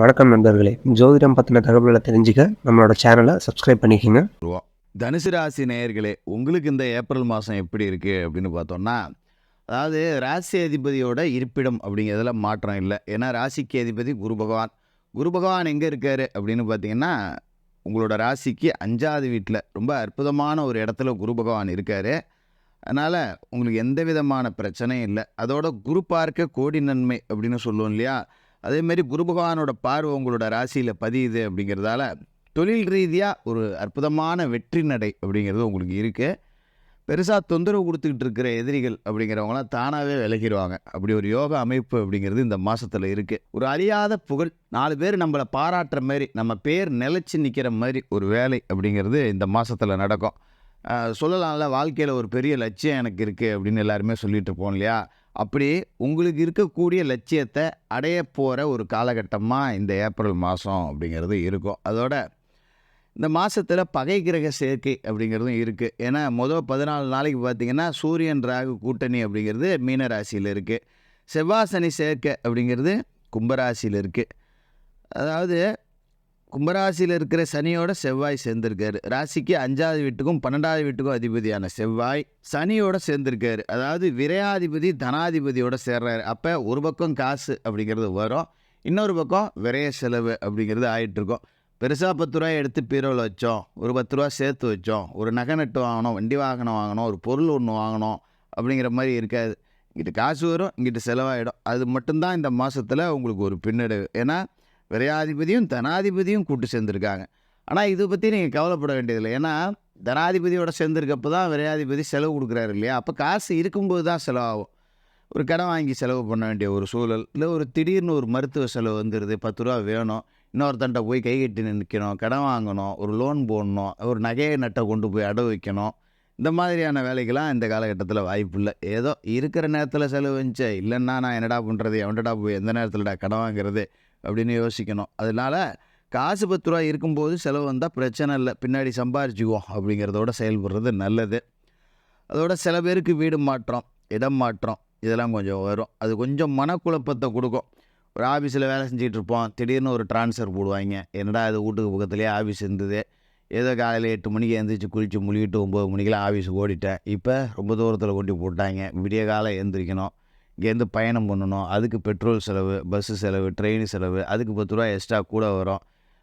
வணக்கம் நண்பர்களே. ஜோதிடம் பற்றின தகவல்களை தெரிஞ்சுக்க நம்மளோட சேனலை சப்ஸ்கிரைப் பண்ணிக்கோங்க. தனுசு ராசி நேயர்களே உங்களுக்கு இந்த ஏப்ரல் மாதம் எப்படி இருக்குது அப்படின்னு பார்த்தோம்னா அதாவது ராசி அதிபதியோட இருப்பிடம் அப்படிங்கிறதுல மாற்றம் இல்லை. ஏன்னா ராசிக்கு அதிபதி குரு பகவான். குரு பகவான் எங்கே இருக்கார் அப்படின்னு பார்த்தீங்கன்னா உங்களோட ராசிக்கு அஞ்சாவது வீட்டில் ரொம்ப அற்புதமான ஒரு இடத்துல குரு பகவான் இருக்கார். அதனால் உங்களுக்கு எந்த விதமான பிரச்சனையும் இல்லை. அதோட குரு பார்க்க கோடி நன்மை அப்படின்னு சொல்லுவோம் இல்லையா? அதேமாரி குரு பகவானோட பார்வை உங்களோட ராசியில் பதியுது அப்படிங்கிறதால தொழில் ரீதியாக ஒரு அற்புதமான வெற்றி நடை அப்படிங்கிறது உங்களுக்கு இருக்குது பெருசாக தொந்தரவு கொடுத்துக்கிட்டு இருக்கிற எதிரிகள் அப்படிங்கிறவங்களாம் தானாகவே விலகிடுவாங்க அப்படி ஒரு யோக அமைப்பு அப்படிங்கிறது இந்த மாதத்தில் இருக்குது ஒரு அழியாத புகழ் நாலு பேர் நம்மளை பாராட்டுற மாதிரி நம்ம பேர் நிலச்சி நிற்கிற மாதிரி ஒரு வேலை அப்படிங்கிறது இந்த மாதத்தில் நடக்கும். சொல்லலாம்ல வாழ்க்கையில் ஒரு பெரிய லட்சியம் எனக்கு இருக்குது அப்படின்னு எல்லாருமே சொல்லிட்டு இருப்போம் இல்லையா? அப்படி உங்களுக்கு இருக்கக்கூடிய லட்சியத்தை அடைய போகிற ஒரு காலகட்டமாக இந்த ஏப்ரல் மாதம் அப்படிங்கிறது இருக்கும். அதோட இந்த மாதத்தில் பகை கிரக சேர்க்கை அப்படிங்கிறதும் இருக்குது ஏன்னா மொதல் பதினாலு நாளைக்கு பார்த்தீங்கன்னா சூரியன் ராகு கூட்டணி அப்படிங்கிறது மீனராசியில் இருக்குது செவ்வாய் சனி சேர்க்கை அப்படிங்கிறது கும்பராசியில் இருக்குது அதாவது கும்பராசியில் இருக்கிற சனியோட செவ்வாய் சேர்ந்திருக்காரு. ராசிக்கு அஞ்சாவது வீட்டுக்கும் பன்னெண்டாவது வீட்டுக்கும் அதிபதியான செவ்வாய் சனியோட சேர்ந்திருக்காரு. அதாவது விரையாதிபதி தனாதிபதியோட சேர்றாரு. அப்போ ஒரு பக்கம் காசு அப்படிங்கிறது வரும். இன்னொரு பக்கம் விரைய செலவு அப்படிங்கிறது ஆகிட்டுருக்கோம் பெருசாக பத்து ரூபாய் எடுத்து பீரோவில் வச்சோம். ஒரு பத்து ரூபா சேர்த்து வச்சோம். ஒரு நகை நட்டு வாங்கணும் வண்டி வாகனம் வாங்கணும் ஒரு பொருள் ஒன்று வாங்கணும் அப்படிங்கிற மாதிரி இருக்காது. இங்கிட்டு காசு வரும் இங்கிட்டு செலவாயிடும். அது மட்டும்தான் இந்த மாதத்தில் உங்களுக்கு ஒரு பின்னடைவு. ஏன்னா விரையாதிபதியும் தனாதிபதியும் கூட்டு சேர்ந்துருக்காங்க. ஆனால் இதை பற்றி நீங்கள் கவலைப்பட வேண்டியதில்லை. ஏன்னா தனாதிபதியோட சேர்ந்துருக்கப்போ தான் விரையாதிபதி செலவு கொடுக்குறாரு இல்லையா? அப்போ காசு இருக்கும்போது தான் செலவாகும். ஒரு கடன் வாங்கி செலவு பண்ண வேண்டிய ஒரு சூழல் இல்லை ஒரு திடீர்னு ஒரு மருத்துவ செலவு வந்துடுது பத்து ரூபா வேணும் இன்னொருத்தன்ட்ட போய் கை கட்டி நிற்கணும் கடன் வாங்கணும் ஒரு லோன் போடணும் ஒரு நகையை நட்டை கொண்டு போய் அடவு வைக்கணும் இந்த மாதிரியான வேலைக்கெல்லாம் இந்த காலகட்டத்தில் வாய்ப்பு இல்லை. ஏதோ இருக்கிற நேரத்தில் செலவு இல்லைன்னா நான் என்னடா பண்ணுறது எவன்டா போய் எந்த நேரத்தில்டா கடன் வாங்குறது அப்படின்னு யோசிக்கணும். அதனால் காசு பத்து ரூபா இருக்கும்போது செலவு வந்தால் பிரச்சனை இல்லை. பின்னாடி சம்பாரிச்சுக்குவோம் அப்படிங்கிறதோட செயல்படுறது நல்லது. அதோட சில பேருக்கு வீடு மாற்றம் இடம் மாற்றம் இதெல்லாம் கொஞ்சம் வரும். அது கொஞ்சம் மனக்குழப்பத்தை கொடுக்கும். ஒரு ஆஃபீஸில் வேலை செஞ்சுட்டு இருப்போம் திடீர்னு ஒரு ட்ரான்ஸ்ஃபர் போடுவாங்க. என்னடா இது வீட்டுக்கு பக்கத்துலேயே ஆஃபீஸ் இருந்தது? ஏதோ காலையில் எட்டு மணிக்கு எழுந்திரிச்சு குளித்து முழுகிட்டு ஒம்பது மணிக்கெல்லாம் ஆஃபீஸுக்கு ஓடிட்டேன். இப்போ ரொம்ப தூரத்தில் கொண்டு போட்டாங்க. விடிய காலம் எழுந்திரிக்கணும் இங்கேருந்து பயணம் பண்ணணும். அதுக்கு பெட்ரோல் செலவு பஸ்ஸு செலவு ட்ரெயின் செலவு அதுக்கு பத்து ரூபா எக்ஸ்ட்ரா கூட வரும்.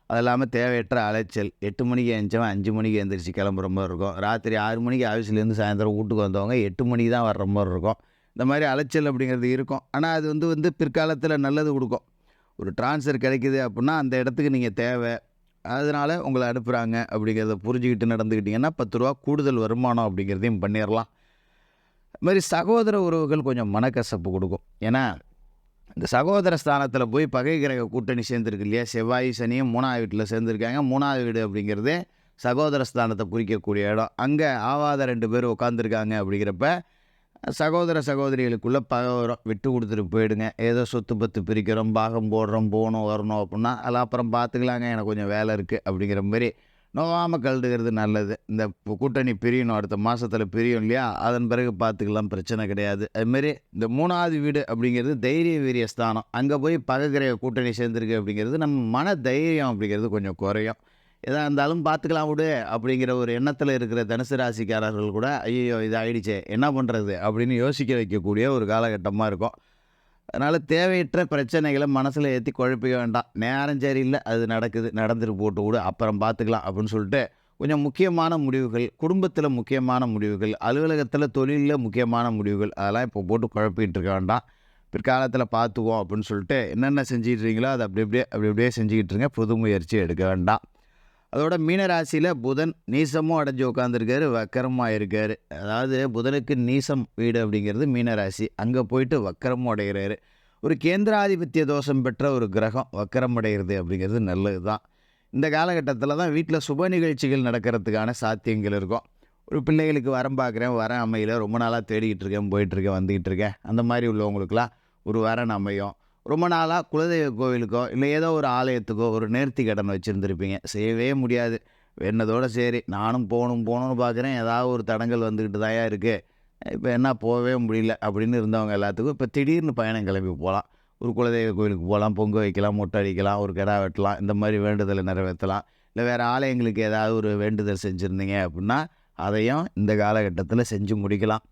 அது இல்லாமல் தேவையற்ற அலைச்சல். எட்டு மணிக்கு எழுந்தவன் அஞ்சு மணிக்கு எழுந்திரிச்சு கிளம்புற மாதிரி இருக்கும். ராத்திரி ஆறு மணிக்கு ஆஃபீஸ்லேருந்து சாயந்தரம் வீட்டுக்கு வந்தவங்க எட்டு மணிக்கு தான் வர்ற மாதிரி இருக்கும். இந்த மாதிரி அலைச்சல் அப்படிங்கிறது இருக்கும். ஆனால் அது வந்து வந்து பிற்காலத்தில் நல்லது கொடுக்கும். ஒரு ட்ரான்ஸ்ஃபர் கிடைக்குது அப்படின்னா அந்த இடத்துக்கு நீங்கள் தேவை. அதனால் உங்களை அனுப்புகிறாங்க அப்படிங்கிறத புரிஞ்சுக்கிட்டு நடந்துக்கிட்டிங்கன்னா பத்து ரூபா கூடுதல் வருமானம் அப்படிங்கிறதையும் பண்ணிடலாம். இது மாதிரி சகோதர உறவுகள் கொஞ்சம் மனக்கசப்பு கொடுக்கும். ஏன்னா இந்த சகோதர ஸ்தானத்தில் போய் பகை கிரக கூட்டணி சேர்ந்துருக்கு இல்லையா? செவ்வாய் சனியும் மூணாவது வீட்டில் சேர்ந்துருக்காங்க. மூணாவது வீடு அப்படிங்கிறது சகோதர ஸ்தானத்தை குறிக்கக்கூடிய இடம். அங்கே ஆவாத ரெண்டு பேர் உட்காந்துருக்காங்க அப்படிங்கிறப்ப சகோதர சகோதரிகளுக்குள்ளே பகவரம் விட்டு கொடுத்துட்டு போயிடுங்க. ஏதோ சொத்து பத்து பிரிக்கிறோம் பாகம் போடுறோம் போகணும் வரணும் அப்படின்னா அதெல்லாம் அப்புறம் பார்த்துக்கலாங்க எனக்கு கொஞ்சம் வேலை இருக்குது அப்படிங்கிற மாதிரி நோவாமல் கழுதுகிறது நல்லது. இந்த கூட்டணி பிரியணும் அடுத்த மாதத்தில் பிரியும் இல்லையா? அதன் பிறகு பார்த்துக்கலாம் பிரச்சனை கிடையாது. அதுமாரி இந்த மூணாவது வீடு அப்படிங்கிறது தைரிய வீரிய ஸ்தானம். அங்கே போய் பகக்கிற கூட்டணி சேர்ந்துருக்கு அப்படிங்கிறது நம்ம மன தைரியம் அப்படிங்கிறது கொஞ்சம் குறையும். எதாக இருந்தாலும் பார்த்துக்கலாம் விடு அப்படிங்கிற ஒரு எண்ணத்தில் இருக்கிற தனுசு ராசிக்காரர்கள் கூட ஐயோ இது ஆயிடுச்சே என்ன பண்ணுறது அப்படின்னு யோசிக்க வைக்கக்கூடிய ஒரு காலகட்டமாக இருக்கும். அதனால் தேவையற்ற பிரச்சனைகளை மனசில் ஏற்றி குழப்பிக்க வேண்டாம். நேரம் சரியில்லை அது நடக்குது நடந்துட்டு போட்டு விடு அப்புறம் பார்த்துக்கலாம் அப்படின்னு சொல்லிட்டு கொஞ்சம் முக்கியமான முடிவுகள் குடும்பத்தில் முக்கியமான முடிவுகள் அலுவலகத்தில் தொழிலில் முக்கியமான முடிவுகள் அதெல்லாம் இப்போ போட்டு குழப்பிக்கிட்டு இருக்க வேண்டாம். பிற்காலத்தில் பார்த்துக்குவோம் அப்படின்னு சொல்லிட்டு என்னென்ன செஞ்சிட்டு அதை அப்படி அப்படியே அப்படி அப்படியே செஞ்சுக்கிட்டு இருங்க. புது முயற்சி எடுக்க வேண்டாம். அதோட மீனராசியில் புதன் நீசமும் அடைஞ்சு உட்காந்துருக்காரு வக்கரமாக இருக்கார் அதாவது புதனுக்கு நீசம் வீடு அப்படிங்கிறது மீனராசி. அங்கே போயிட்டு வக்கரமும் அடைகிறாரு ஒரு கேந்திராதிபத்திய தோஷம் பெற்ற ஒரு கிரகம் வக்கரம் அடைகிறது அப்படிங்கிறது நல்லது தான் இந்த காலகட்டத்தில் தான் வீட்டில் சுப நிகழ்ச்சிகள் நடக்கிறதுக்கான சாத்தியங்கள் இருக்கும். ஒரு பிள்ளைகளுக்கு வரம் பார்க்குறேன் வரம் அமையல ரொம்ப நாளாக தேடிக்கிட்டு இருக்கேன் போயிட்டுருக்கேன் வந்துக்கிட்டு இருக்கேன். அந்த மாதிரி உள்ளவங்களுக்கெல்லாம் ஒரு வரன் அமையும். ரொம்ப நாளாக குலதெய்வ கோவிலுக்கோ இல்லை ஏதோ ஒரு ஆலயத்துக்கோ ஒரு நேர்த்தி கடன் வச்சுருந்துருப்பீங்க. செய்யவே முடியாது. என்னதோடு சரி நானும் போகணும் போகணும்னு பார்க்குறேன் ஏதாவது ஒரு தடங்கள் வந்துக்கிட்டு தாயா இருக்குது இப்போ என்ன போகவே முடியல அப்படின்னு இருந்தவங்க எல்லாத்துக்கும் இப்போ திடீர்னு பயணம் கிளம்பி போகலாம் ஒரு குலதெய்வ கோயிலுக்கு போகலாம் பொங்க வைக்கலாம் மொட்டை அடிக்கலாம் ஒரு கிடா வெட்டலாம் இந்த மாதிரி வேண்டுதலை நிறைவேற்றலாம். இல்லை வேறு ஆலயங்களுக்கு ஏதாவது ஒரு வேண்டுதல் செஞ்சுருந்தீங்க அப்படின்னா அதையும் இந்த காலகட்டத்தில் செஞ்சு முடிக்கலாம்.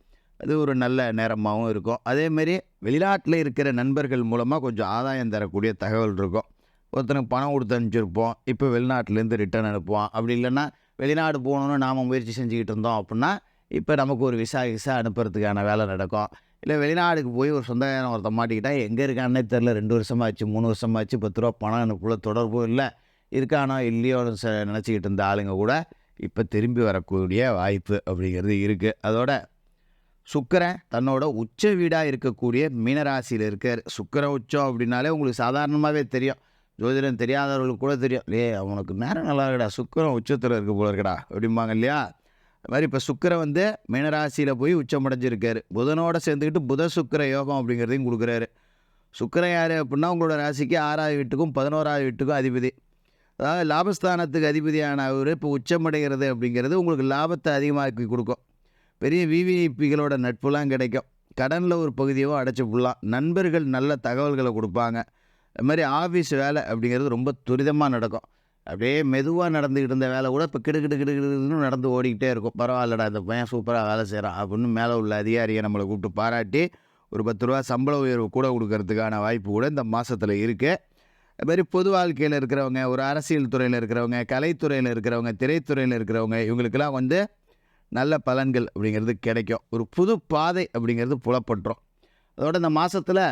அது ஒரு நல்ல நேரமாகவும் இருக்கும். அதேமாரி வெளிநாட்டில் இருக்கிற நண்பர்கள் மூலமாக கொஞ்சம் ஆதாயம் தரக்கூடிய தகவல் இருக்கும். ஒருத்தனுக்கு பணம் கொடுத்து அனுப்பிச்சிருப்போம். இப்போ வெளிநாட்டிலேருந்து ரிட்டர்ன் அனுப்புவான். அப்படி இல்லைன்னா வெளிநாடு போகணுன்னு நாம் முயற்சி செஞ்சுக்கிட்டு இருந்தோம் அப்படின்னா இப்போ நமக்கு ஒரு விசா விசா அனுப்புறதுக்கான வேலை நடக்கும். இல்லை வெளிநாடுக்கு போய் ஒரு சொந்தக்காரன் ஒருத்தன் மாட்டிக்கிட்டா எங்கே இருக்கானே தெரில ரெண்டு வருஷமாச்சு மூணு வருஷமாச்சு பத்து ரூபா பணம் அனுப்புள்ள தொடர்பும் இல்லை. இருக்கானோ ச நினச்சிக்கிட்டு இருந்த ஆளுங்க கூட இப்போ திரும்பி வரக்கூடிய வாய்ப்பு அப்படிங்கிறது இருக்குது அதோட சுக்கரன் தன்னோட உச்ச வீடாக இருக்கக்கூடிய மீனராசியில் இருக்கார். சுக்கர உச்சம் அப்படின்னாலே உங்களுக்கு சாதாரணமாகவே தெரியும். ஜோதிடம் தெரியாதவர்களுக்கு கூட தெரியும். லே அவனுக்கு நேரம் நல்லா இருக்குடா சுக்கரம் உச்சத்தில் இருக்க போல இருக்கடா அப்படிம்பாங்க இல்லையா? அது மாதிரி இப்போ சுக்கிரன் வந்து மீனராசியில் போய் உச்சம் அடைஞ்சிருக்காரு. புதனோட சேர்ந்துக்கிட்டு புத சுக்கிர யோகம் அப்படிங்கிறதையும் கொடுக்குறாரு. சுக்கிரன் யார் அப்படின்னா உங்களோட ராசிக்கு ஆறாவது வீட்டுக்கும் பதினோராவது வீட்டுக்கும் அதிபதி. அதாவது லாபஸ்தானத்துக்கு அதிபதியான அவர் இப்போ உச்சமடைகிறது அப்படிங்கிறது உங்களுக்கு லாபத்தை அதிகமாக்கி கொடுக்கும். பெரிய விவிஐபிகளோட நட்புலாம் கிடைக்கும். கடனில் ஒரு பகுதியோ அடைச்சி விடலாம். நண்பர்கள் நல்ல தகவல்களை கொடுப்பாங்க. அது மாதிரி ஆஃபீஸ் வேலை அப்படிங்கிறது ரொம்ப துரிதமாக நடக்கும். அப்படியே மெதுவாக நடந்துக்கிட்டு இருந்த வேலை கூட இப்போ கிடு கிடு கிடு கிடுன்னு நடந்து ஓடிக்கிட்டே இருக்கும். பரவாயில்லடா இந்த பையன் சூப்பராக வேலை செய்கிறான் அப்படின்னு மேலே உள்ள அதிகாரியை நம்மளை கூப்பிட்டு பாராட்டி ஒரு பத்து ரூபா சம்பள உயர்வு கூட கொடுக்கறதுக்கான வாய்ப்பு கூட இந்த மாதத்தில் இருக்குது அதுமாரி மாதிரி பொது வாழ்க்கையில் இருக்கிறவங்க ஒரு அரசியல் துறையில் இருக்கிறவங்க கலைத்துறையில் இருக்கிறவங்க திரைத்துறையில் இருக்கிறவங்க இவங்களுக்கெல்லாம் வந்து நல்ல பலன்கள் அப்படிங்கிறது கிடைக்கும். ஒரு புது பாதை அப்படிங்கிறது புலப்பட்டுரும் அதோட இந்த மாதத்தில்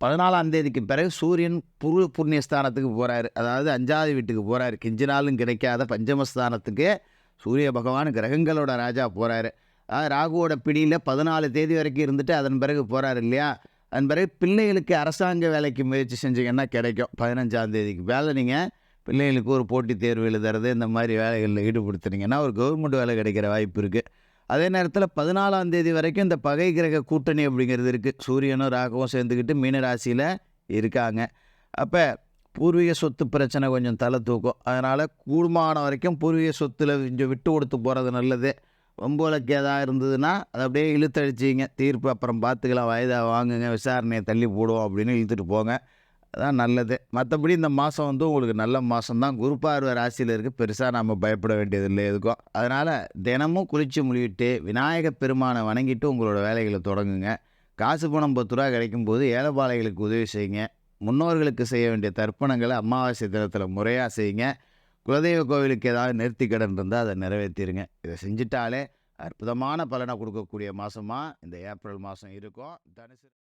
பதினாலாம் தேதிக்கு பிறகு சூரியன் புரு புண்ணியஸ்தானத்துக்கு போகிறாரு அதாவது அஞ்சாவது வீட்டுக்கு போகிறாரு கிஞ்ச நாளும் கிடைக்காத பஞ்சமஸ்தானத்துக்கு சூரிய பகவான் கிரகங்களோட ராஜா போகிறாரு அதாவது ராகுவோட பிடியில் பதினாலு தேதி வரைக்கும் இருந்துட்டு அதன் பிறகு போகிறாரு இல்லையா? அதன் பிறகு பிள்ளைகளுக்கு அரசாங்க வேலைக்கு முயற்சி செஞ்சீங்கன்னா கிடைக்கும். பதினஞ்சாம் தேதிக்கு. வேலை நீங்கள் பிள்ளைங்களுக்கு ஒரு போட்டித் தேர்வு எழுதுறது இந்த மாதிரி வேலைகளில் ஈடுபடுத்துனீங்கன்னா ஒரு கவர்மெண்ட் வேலை கிடைக்கிற வாய்ப்பு இருக்குது அதே நேரத்தில் பதினாலாம் தேதி வரைக்கும் இந்த பகை கிரக கூட்டணி அப்படிங்கிறது இருக்குது சூரியனும் ராகவும் சேர்ந்துக்கிட்டு மீனராசியில் இருக்காங்க. அப்போ பூர்வீக சொத்து பிரச்சனை கொஞ்சம் தலை தூக்கும். அதனால் கூடுமான வரைக்கும் பூர்வீக சொத்தில் கொஞ்சம் விட்டு கொடுத்து போகிறது நல்லது. ரொம்ப ஏதாவது இருந்ததுன்னா அதை அப்படியே இழுத்தடிச்சிங்க. தீர்ப்பு அப்புறம் பார்த்துக்கலாம். வயதாக வாங்குங்க. விசாரணையை தள்ளி போடுவோம் அப்படின்னு இழுத்துட்டு போங்க. அதான் நல்லது. மற்றபடி இந்த மாதம் வந்து உங்களுக்கு நல்ல மாதம்தான் குரு பார்வை ராசியில் இருக்குது பெருசாக நம்ம பயப்பட வேண்டியதில்லை எதுக்கும். அதனால் தினமும் குளித்து முழுகிட்டு விநாயக பெருமானை வணங்கிட்டு உங்களோட வேலைகளை தொடங்குங்க. காசு பணம் பத்து ரூபா கிடைக்கும் போது ஏழைப்பாளைகளுக்கு உதவி செய்யுங்க. முன்னோர்களுக்கு செய்ய வேண்டிய தர்ப்பணங்களை அமாவாசை தினத்தில் முறையாக செய்யுங்க. குலதெய்வ கோவிலுக்கு ஏதாவது நிறுத்தி கடன் இருந்தால் அதை நிறைவேற்றிடுங்க இதை செஞ்சிட்டாலே அற்புதமான பலனை கொடுக்கக்கூடிய மாதமாக இந்த ஏப்ரல் மாதம் இருக்கும். தனுசு